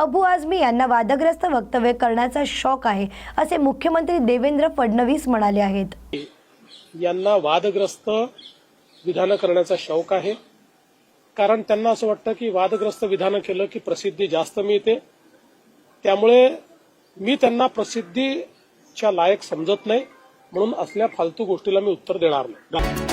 अबू आझमी यांना वादग्रस्त वक्तव्य करण्याचा शौक आहे असे मुख्यमंत्री देवेंद्र फडणवीस म्हणाले आहेत. यांना वादग्रस्त विधानं करण्याचा शौक आहे. कारण त्यांना असं वाटतं की वादग्रस्त विधानं केलं की प्रसिद्धी जास्त मिळते. त्यामुळे मी त्यांना प्रसिद्धीच्या लायक समजत नाही. म्हणून असल्या फालतू गोष्टीला मी उत्तर देणार नाही.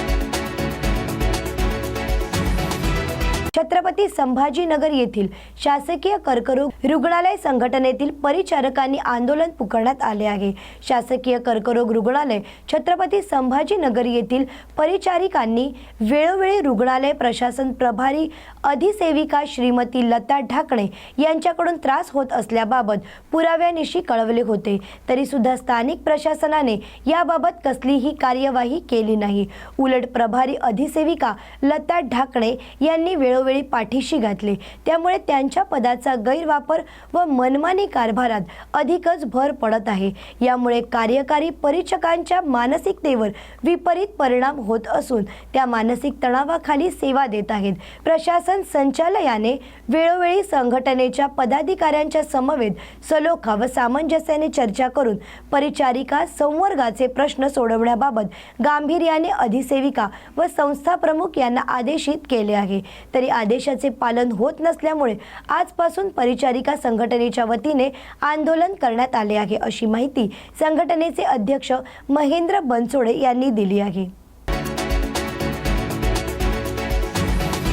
छत्रपती संभाजीनगर येथील शासकीय कर्करोग रुग्णालय संघटनेतील परिचारकांनी आंदोलन पुकारण्यात आले आहे. शासकीय कर्करोग रुग्णालय छत्रपती संभाजीनगर येथील परिचारिकांनी वेळोवेळी रुग्णालय प्रशासन प्रभारी अधिसेविका श्रीमती लता ढाकणे यांच्याकडून त्रास होत असल्याबाबत पुराव्यानिशी कळवले होते. तरीसुद्धा स्थानिक प्रशासनाने याबाबत कसलीही कार्यवाही केली नाही. उलट प्रभारी अधिसेविका लता ढाकणे यांनी वेळोवेळी पाठीशी घातले. त्यामुळे त्यांच्या पदाचा गैरवापर व मनमानी कारभारात अधिकच भर पडत आहे. यामुळे कार्यकारी परीक्षकांच्या मानसिकतेवर विपरीत परिणाम होत असून त्या मानसिक तणावाखाली सेवा देत आहेत. प्रशासन संचालयाने वेळोवेळी संघटनेच्या पदाधिकाऱ्यांच्या समवेत सलोखा व सामंजस्याने चर्चा करून परिचारिका संवर्गाचे प्रश्न सोडवण्याबाबत गांभीर्याने अधिसेविका व संस्था प्रमुख यांना आदेशित केले आहे. तरी आदेशाचे पालन होत नसल्यामुळे आजपासून परिचारिका संघटनेच्या वतीने आंदोलन करण्यात आले आहे अशी माहिती संघटनेचे अध्यक्ष महेंद्र बनसोडे यांनी दिली आहे.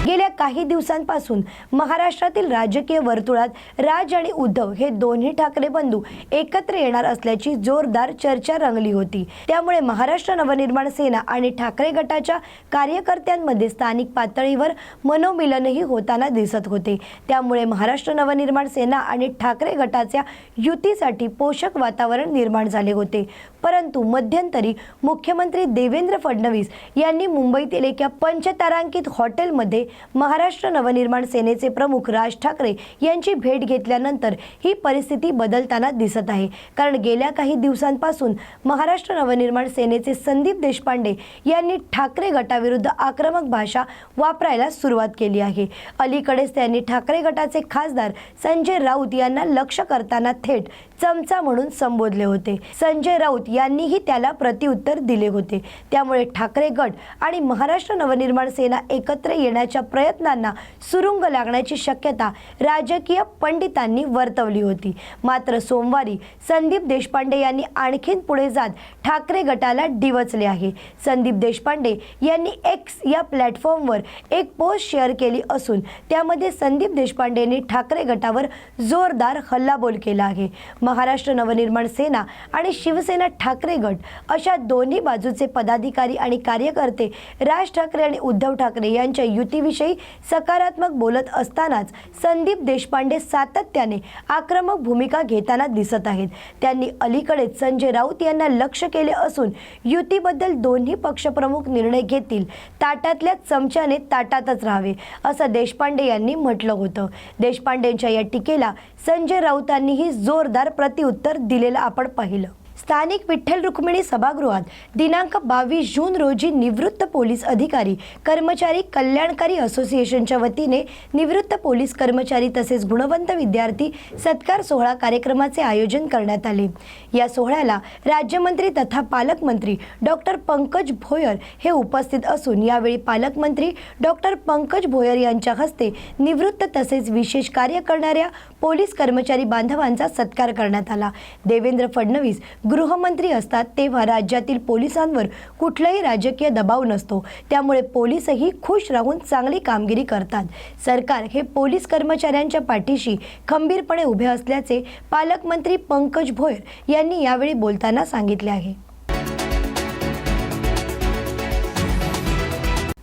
गेल्या काही दिवसांपासून महाराष्ट्रातील राजकीय वर्तुळात राज आणि उद्धव हे दोन्ही ठाकरे बंधू एकत्र येणार असल्याची जोरदार चर्चा रंगली होती. त्यामुळे महाराष्ट्र नवनिर्माण सेना आणि ठाकरे गटाच्या कार्यकर्त्यांमध्ये स्थानिक पातळीवर मनोमिलनही होताना दिसत होते. त्यामुळे महाराष्ट्र नवनिर्माण सेना आणि ठाकरे गटाच्या युतीसाठी पोषक वातावरण निर्माण झाले होते. परंतु मध्यंतरी मुख्यमंत्री देवेंद्र फडणवीस यांनी मुंबईतील एका पंचतारांकित हॉटेलमध्ये महाराष्ट्र नवनिर्माण सेनेचे प्रमुख राज ठाकरे यांची भेट घेतल्यानंतर ही परिस्थिती बदलताना दिसत आहे. कारण गेल्या काही दिवसांपासून महाराष्ट्र नवनिर्माण सेनेचे संदीप देशपांडे यांनी ठाकरे गटाविरुद्ध आक्रमक भाषा वापरायला सुरुवात केली आहे. अलीकडेच त्यांनी ठाकरे गटाचे खासदार संजय राऊत यांना लक्ष करताना थेट चमचा म्हणून संबोधले होते. संजय राऊत यांनीही त्याला प्रतिउत्तर दिले होते. त्यामुळे ठाकरे गट आणि महाराष्ट्र नवनिर्माण सेना एकत्र येण्याच्या प्रयत्नांना सुरुंग लागण्याची शक्यता राजकीय पंडितांनी वर्तवली होती. मात्र सोमवारी संदीप देशपांडे यांनी आणखीन पुढे जात ठाकरे गटाला डिवचले आहे. संदीप देशपांडे यांनी एक्स या प्लॅटफॉर्मवर एक पोस्ट शेअर केली असून त्यामध्ये संदीप देशपांडेंनी ठाकरे गटावर जोरदार हल्लाबोल केला आहे. महाराष्ट्र नवनिर्माण सेना आणि शिवसेना ठाकरे गट अशा दोन्ही बाजूचे पदाधिकारी आणि कार्यकर्ते राज ठाकरे आणि उद्धव ठाकरे यांच्या युतीविषयी सकारात्मक बोलत असतानाच संदीप देशपांडे सातत्याने आक्रमक भूमिका घेताना दिसत आहेत. त्यांनी अलीकडेच संजय राऊत यांना लक्ष केले असून युतीबद्दल दोन्ही पक्षप्रमुख निर्णय घेतील. ताटातल्या चमच्याने ताटातच राहावे असं देशपांडे यांनी म्हटलं होतं. देशपांडेंच्या या टीकेला संजय राऊतांनीही जोरदार प्रतिउत्तर दिलेलं आपण पाहिलं. स्थानिक विठ्ठल रुक्मिणी सभागृहात दिनांक बावीस जून रोजी निवृत्त पोलीस अधिकारी कर्मचारी कल्याणकारी असोसिएशनच्या वतीने निवृत्त पोलीस कर्मचारी तसेच गुणवंत विद्यार्थी सत्कार सोहळा कार्यक्रमाचे आयोजन करण्यात आले. या सोहळ्याला राज्यमंत्री तथा पालकमंत्री डॉक्टर पंकज भोयर हे उपस्थित असून यावेळी पालकमंत्री डॉक्टर पंकज भोयर यांच्या हस्ते निवृत्त तसेच विशेष कार्य करणाऱ्या पोलीस कर्मचारी बांधवांचा सत्कार करण्यात आला. देवेंद्र फडणवीस गृहमंत्री असतात तेव्हा राज्यातील पोलिसांवर कुठलाही राजकीय दबाव नसतो. त्यामुळे पोलीसही खुश राहून चांगली कामगिरी करतात. सरकार हे पोलीस कर्मचाऱ्यांच्या पाठीशी खंबीरपणे उभे असल्याचे पालकमंत्री पंकज भोयर यांनी यावेळी बोलताना सांगितले आहे.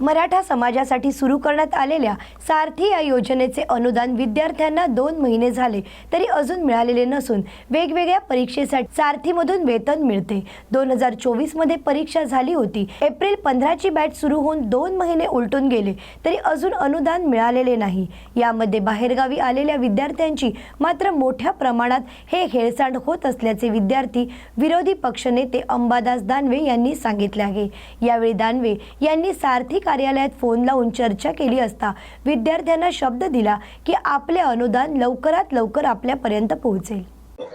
मराठा समाजासाठी सुरू करण्यात आलेल्या सारथी या योजनेचे अनुदान विद्यार्थ्यांना दोन महिने झाले तरी अजून मिळालेले नसून वेगवेगळ्या परीक्षेसाठी सारथीमधून वेतन मिळते. दोन हजार चोवीसमध्ये परीक्षा झाली होती. एप्रिल पंधराची बॅच सुरू होऊन दोन महिने उलटून गेले तरी अजून अनुदान मिळालेले नाही. यामध्ये बाहेरगावी आलेल्या विद्यार्थ्यांची मात्र मोठ्या प्रमाणात हे हेळसांड होत असल्याचे विद्यार्थी विरोधी पक्षनेते अंबादास दानवे यांनी सांगितले आहे. यावेळी दानवे यांनी सारथी कार्यालयात फोन लावून चर्चा केली असता विद्यार्थ्यांना शब्द दिला की आपले अनुदान लवकरात लवकर आपल्यापर्यंत पोहोचेल.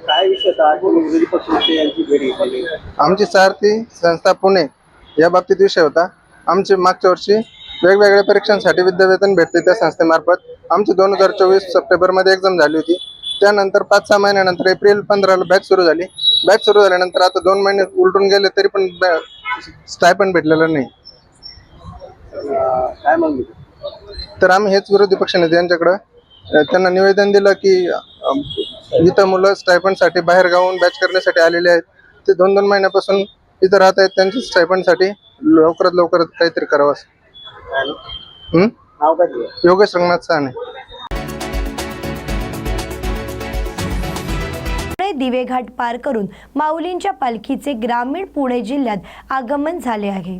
काय विषय होता? आज विरोधी पक्षनेते यांची भेट घेतली आमची सारथी संस्था पुणे या बाबतीत विषय होता. आमचे मागच्या वर्षी वेगवेगळ्या परीक्षांसाठी विद्यावेतन भेटते त्या संस्थेमार्फत आमची दोन हजार चोवीस सप्टेंबरमध्ये एक्झाम झाली होती. त्यानंतर पाच सहा महिन्यानंतर एप्रिल पंधराला बॅच सुरू झाली. बॅच सुरू झाल्यानंतर आता दोन महिने उलटून गेले तरी पण स्टायपन भेटलेलं नाही. काय मग तर आम्ही हेच विरोधी पक्षनेते यांच्याकडं त्यांना निवेदन दिलं की इथं मुलं स्टायपंडसाठी बाहेर गावून बॅच करण्यासाठी आलेले आहेत. ते दोन दोन महिन्यापासून इथं राहत आहेत त्यांच्या स्टायपंडसाठी लवकरात लवकर काहीतरी करावं असं. हं? योगेश रंगनाथ साने. दिवेघाट पार करून माऊलींच्या पालखीचे ग्रामीण पुणे जिल्ह्यात आगमन झाले आहे.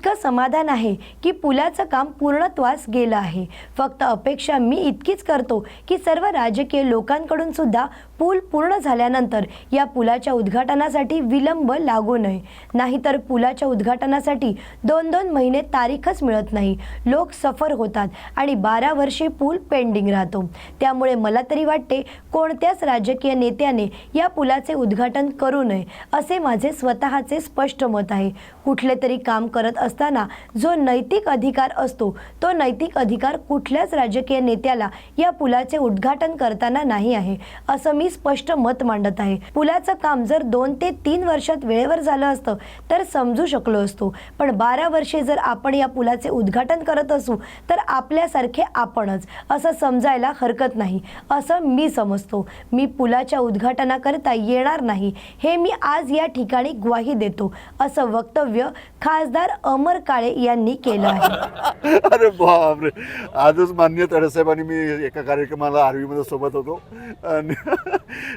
इतकं समाधान आहे की पुलाचं काम पूर्णत्वास गेलं आहे. फक्त अपेक्षा मी इतकीच करतो की सर्व राजकीय लोकांकडून सुद्धा पूल पूर्ण झाल्यानंतर या पुलाच्या उद्घाटनासाठी विलंब लागू नये. नाहीतर पुलाच्या उद्घाटनासाठी दोन दोन महिने तारीखच मिळत नाही. लोक सफर होतात आणि बारा वर्षे पूल पेंडिंग राहतो. त्यामुळे मला तरी वाटते कोणत्याच राजकीय नेत्याने या पुलाचे उद्घाटन करू नये असे माझे स्वतःचे स्पष्ट मत आहे. कुठले तरी काम करत असताना जो नैतिक अधिकार असतो तो नैतिक अधिकार कुठल्याच राजकीय नेत्याला या पुलाचे उद्घाटन करताना नाही आहे असं मी स्पष्ट मत मांडत आहे. पुलाचं काम जर दोन ते तीन वर्षात वेळेवर झालं असतं तर समजू शकलो असतो. पण बारा वर्षे जर आपण या पुलाचे उद्घाटन करत असू तर आपल्यासारखे आपणच. असं समजायला हरकत नाही. असं मी समजतो. मी पुलाच्या उद्घाटनाकरता येणार नाही. हे मी आज या ठिकाणी ग्वाही देतो असं वक्तव्य खासदार अमर काळे यांनी केलं आहे. अरे बापरे! आजच मान्य तडसाहेबांनी मी एका कार्यक्रमाला आर्वीमध्ये सोबत होतो.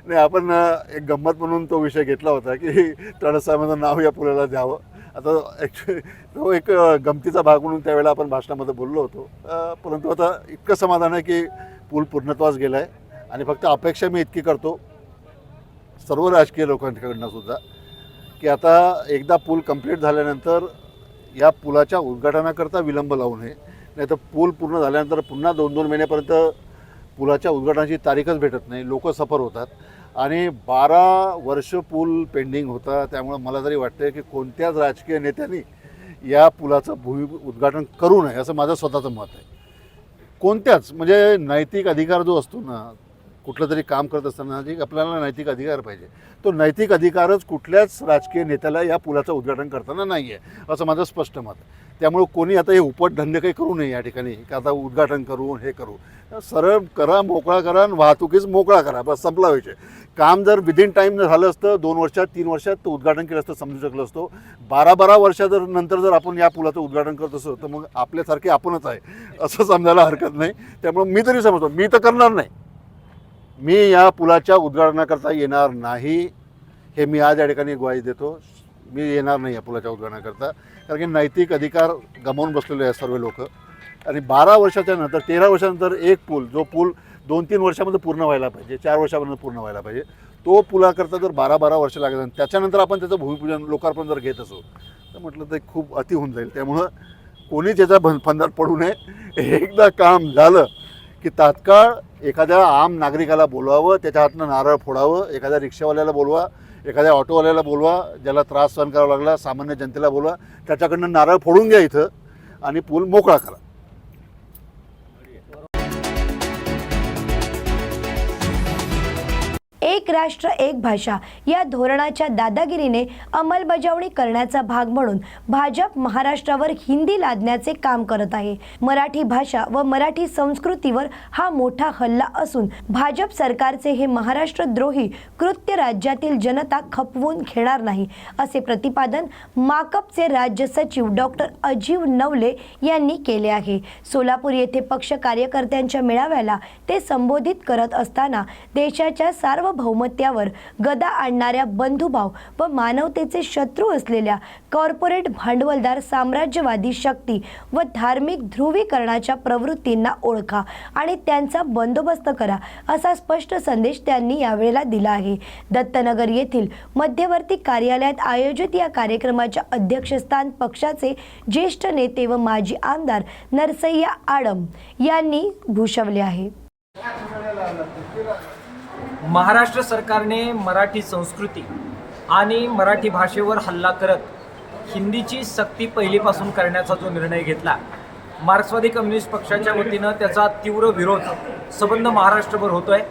नाही आपण एक गंमत म्हणून तो विषय घेतला होता की तडसाहेबांचं नाव या पुलाला द्यावं. आता ॲक्च्युली तो एक गमतीचा भाग म्हणून त्यावेळेला आपण भाषणामध्ये बोललो होतो. परंतु आता इतकं समाधान आहे की पूल पूर्णत्वास गेला आहे आणि फक्त अपेक्षा मी इतकी करतो सर्व राजकीय लोकांकडनं सुद्धा की आता एकदा पूल कंप्लीट झाल्यानंतर या पुलाच्या उद्घाटनाकरता विलंब लावू नये. नाही तर पूल पूर्ण झाल्यानंतर पुन्हा दोन दोन महिन्यापर्यंत पुलाच्या उद्घाटनाची तारीखच भेटत नाही. लोक सफर होतात. आणि बारा वर्ष पूल पेंडिंग होता. त्यामुळे मला तरी वाटतं की कोणत्याच राजकीय नेत्यांनी या पुलाचं भूमी उद्घाटन करू नये असं माझं स्वतःचं मत आहे. कोणत्याच म्हणजे नैतिक अधिकार जो असतो ना कुठलं तरी काम करत असताना जी आपल्याला नैतिक अधिकार पाहिजे. तो नैतिक अधिकारच कुठल्याच राजकीय नेत्याला या पुलाचं उद्घाटन करताना नाही आहे असं माझं स्पष्ट मत आहे. त्यामुळे कोणी आता हे उपटधंदे काही करू नये या ठिकाणी. का आता उद्घाटन करून हे करू. सरळ करा मोकळा करा आणि वाहतुकीच मोकळा करा. बस संपला विषय. काम जर विदिन टाईम झालं असतं दोन वर्षात तीन वर्षात तो उद्घाटन केलं असतं समजू शकलो असतो. बारा बारा वर्षा जर नंतर जर आपण या पुलाचं उद्घाटन करत असतो तर मग आपल्यासारखे आपणच आहे असं समजायला हरकत नाही. त्यामुळे मी तरी समजतो. मी तर करणार नाही. मी या पुलाच्या उद्घाटनाकरता येणार नाही. हे मी आज या ठिकाणी ग्वाही देतो. मी येणार नाही आहे पुलाच्या उद्घाटनाकरता कारण की नैतिक अधिकार गमावून बसलेले आहेत सर्व लोक. आणि बारा वर्षाच्या नंतर तेरा वर्षानंतर एक पूल जो पूल दोन तीन वर्षामध्ये पूर्ण व्हायला पाहिजे चार वर्षापर्यंत पूर्ण व्हायला पाहिजे तो पुलाकरता जर बारा बारा वर्ष लागत आणि त्याच्यानंतर आपण त्याचं भूमिपूजन लोकार्पण जर घेत असू तर म्हटलं ते खूप अति होऊन जाईल. त्यामुळं कोणीच त्याचा भन फंदात पडू नये. एकदा काम झालं की तात्काळ एखाद्या आम नागरिकाला बोलवावं त्याच्या हातनं नारळ फोडावं एखाद्या रिक्षावाल्याला बोलवा एखाद्या ऑटोवाल्याला बोलवा ज्याला त्रास सहन करावा लागला सामान्य जनतेला बोलवा त्याच्याकडनं नारळ फोडून घ्या इथं आणि पूल मोकळा करा. एक राष्ट्र एक भाषा या धोरणाच्या दादागिरीने अंमलबजावणी करण्याचा भाग म्हणून भाजप महाराष्ट्रावर हिंदी लादण्याचे काम करत आहे. मराठी भाषा व मराठी संस्कृतीवर हा मोठा हल्ला असून भाजप सरकारचे हे महाराष्ट्रद्रोही कृत्य राज्यातील जनता खपवून घेणार नाही असे प्रतिपादन माकपचे राज्य सचिव डॉक्टर अजीव नवले यांनी केले आहे. सोलापूर येथे पक्ष कार्यकर्त्यांच्या मेळाव्याला ते संबोधित करत असताना देशाच्या सार्वभौम बहुमत्यावर गदा आणणाऱ्या बंधुभाव व मानवतेचे शत्रू असलेल्या कॉर्पोरेट भांडवलदार साम्राज्यवादी शक्ती व धार्मिक ध्रुवीकरणाच्या प्रवृत्तींना ओळखा आणि त्यांचा बंदोबस्त करा असा स्पष्ट संदेश त्यांनी यावेळेला दिला आहे. दत्तनगर येथील मध्यवर्ती कार्यालयात आयोजित या कार्यक्रमाच्या अध्यक्षस्थान पक्षाचे ज्येष्ठ नेते व माजी आमदार नरसय्या आडम यांनी भूषवले आहे. महाराष्ट्र सरकारने मराठी संस्कृती आणि मराठी भाषेवर हल्ला करत हिंदीची सक्ती पहिलीपासून करण्याचा जो निर्णय घेतला मार्क्सवादी कम्युनिस्ट पक्षाच्या वतीनं त्याचा तीव्र विरोध संबंध महाराष्ट्रभर होतोय.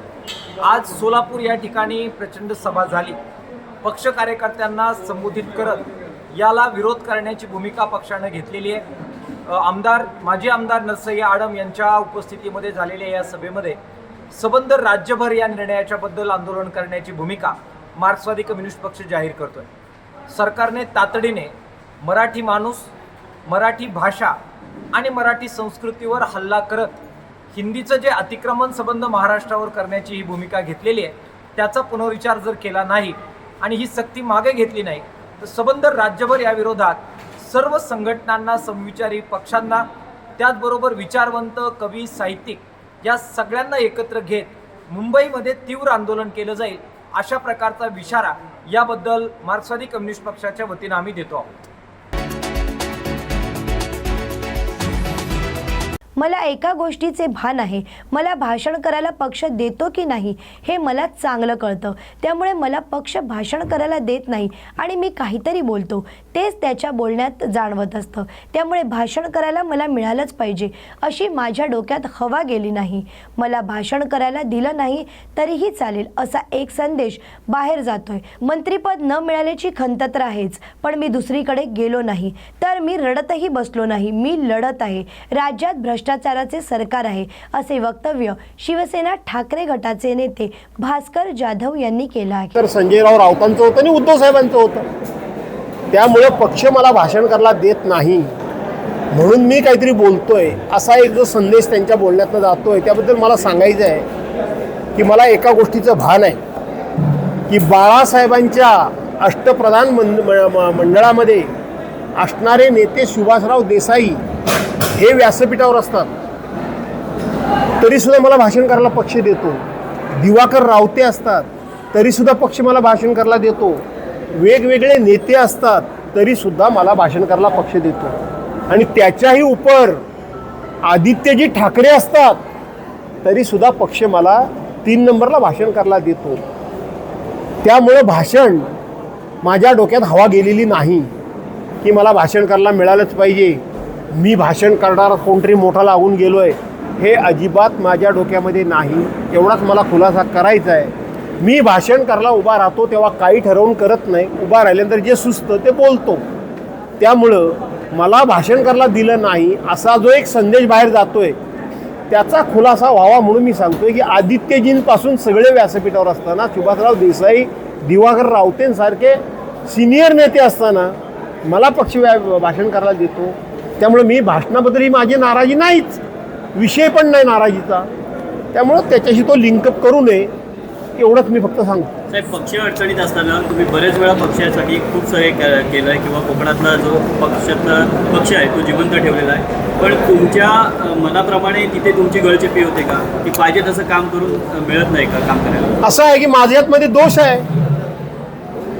आज सोलापूर या ठिकाणी प्रचंड सभा झाली. पक्ष कार्यकर्त्यांना संबोधित करत याला विरोध करण्याची भूमिका पक्षानं घेतलेली आहे. आमदार माजी आमदार नरसय्या आडम यांच्या उपस्थितीमध्ये झालेल्या या सभेमध्ये सबंध राज्यभर या निर्णयाच्या बद्दल आंदोलन करण्याची भूमिका मार्क्सवादी कम्युनिस्ट पक्ष जाहीर करतोय. सरकारने तातडीने मराठी माणूस मराठी भाषा आणि मराठी संस्कृतीवर हल्ला करत हिंदीचं जे अतिक्रमण संबंध महाराष्ट्रावर करण्याची ही भूमिका घेतलेली आहे त्याचा पुनर्विचार जर केला नाही आणि ही सक्ती मागे घेतली नाही तर सबंध राज्यभर या विरोधात सर्व संघटनांना समविचारी पक्षांना त्याचबरोबर विचारवंत कवी साहित्यिक या सगळ्यांना एकत्र घेत मुंबईमध्ये तीव्र आंदोलन केलं जाईल अशा प्रकारचा विशारा याबद्दल मार्क्सवादी कम्युनिस्ट पक्षाच्या वतीनं आम्ही देतो आहोत. मला एका गोष्टीचे भान आहे. मला भाषण करायला पक्ष देतो की नाही हे मला चांगलं कळतं. त्यामुळे मला पक्ष भाषण करायला देत नाही आणि मी काहीतरी बोलतो. तेच त्याच्या बोलण्यात जाणवत असतं. त्यामुळे भाषण करायला मला मिळालंच पाहिजे अशी माझ्या डोक्यात हवा गेली नाही. मला भाषण करायला दिलं नाही तरीही चालेल असा एक संदेश बाहेर जातोय. मंत्रीपद न मिळाल्याची खंत तर आहेच पण मी दुसरीकडे गेलो नाही. तर मी रडतही बसलो नाही. मी लढत आहे. राज्यात भ्रष्ट भ्रष्टाचाराचे सरकार आहे असे वक्तव्य शिवसेना ठाकरे गटाचे नेते भास्कर जाधव यांनी केलं आहे. तर संजयराव राऊतांचं होतं आणि उद्धव साहेबांचं होतं. त्यामुळे पक्ष मला भाषण करायला देत नाही. म्हणून मी काहीतरी बोलतोय असा एक जो संदेश त्यांच्या बोलण्यातनं जातोय त्याबद्दल मला सांगायचं आहे की मला एका गोष्टीचं भान आहे की बाळासाहेबांच्या अष्टप्रधान मंड म- मंडळामध्ये असणारे नेते सुभाषराव देसाई हे व्यासपीठावर असतात. तरीसुद्धा मला भाषण करायला पक्ष देतो. दिवाकर रावते असतात तरीसुद्धा पक्ष मला भाषण करायला देतो. वेगवेगळे नेते असतात तरीसुद्धा मला भाषण करायला पक्ष देतो. आणि त्याच्याही उपर आदित्यजी ठाकरे असतात तरीसुद्धा पक्ष मला तीन नंबरला भाषण करायला देतो. त्यामुळं भाषण माझ्या डोक्यात हवा गेलेली नाही की मला भाषण करायला मिळालंच पाहिजे. मी भाषण करणारा कोणतरी मोठा लागून गेलो आहे हे अजिबात माझ्या डोक्यामध्ये नाही. एवढाच मला खुलासा करायचा आहे. मी भाषण करायला उभा राहतो तेव्हा काही ठरवून करत नाही. उभा राहिल्यानंतर जे सुचतं ते बोलतो. त्यामुळं मला भाषण करायला दिलं नाही असा जो एक संदेश बाहेर जातो आहे त्याचा खुलासा व्हावा म्हणून मी सांगतोय की आदित्यजींपासून सगळे व्यासपीठावर असताना सुभाषराव देसाई दिवाकर रावतेंसारखे सिनियर नेते असताना मला पक्ष व्या- भाषण करायला देतो. त्यामुळे मी भाषणाबद्दल ही माझी नाराजी नाहीच. विषय पण नाही नाराजीचा. त्यामुळं त्याच्याशी तो लिंकअप करू नये एवढंच मी फक्त सांगतो. साहेब पक्ष अडचणीत असताना तुम्ही बरेच वेळा पक्षासाठी खूप सारे के- केलं आहे किंवा कोकणातला जो पक्षातला पक्ष आहे तो जिवंत ठेवलेला आहे. पण तुमच्या मनाप्रमाणे तिथे तुमची गळचेपी होते का? की पाहिजे तसं काम करून मिळत नाही का काम करायला? असं आहे की माझ्यातमध्ये दोष आहे.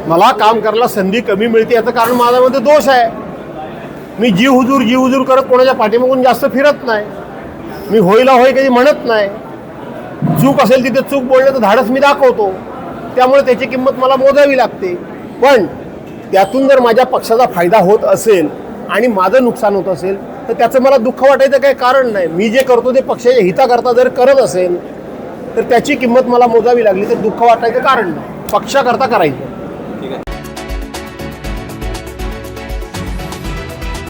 मला काम करायला संधी कमी मिळते याचं कारण माझ्यामध्ये दोष आहे. मी जी हुजूर जी हुजूर करत कोणाच्या पाठीमागून जास्त फिरत नाही. मी होईला होय काही म्हणत नाही. चूक असेल तिथे चूक बोलण्याचं धाडस मी दाखवतो. त्यामुळे त्याची किंमत मला मोजावी लागते. पण त्यातून जर माझ्या पक्षाचा फायदा होत असेल आणि माझं नुकसान होत असेल तर त्याचं मला दुःख वाटायचं काही कारण नाही. मी जे करतो ते पक्षाच्या हिताकरता जर करत असेल तर त्याची किंमत मला मोजावी लागली तर दुःख वाटायचं कारण नाही. पक्षाकरता करायचं.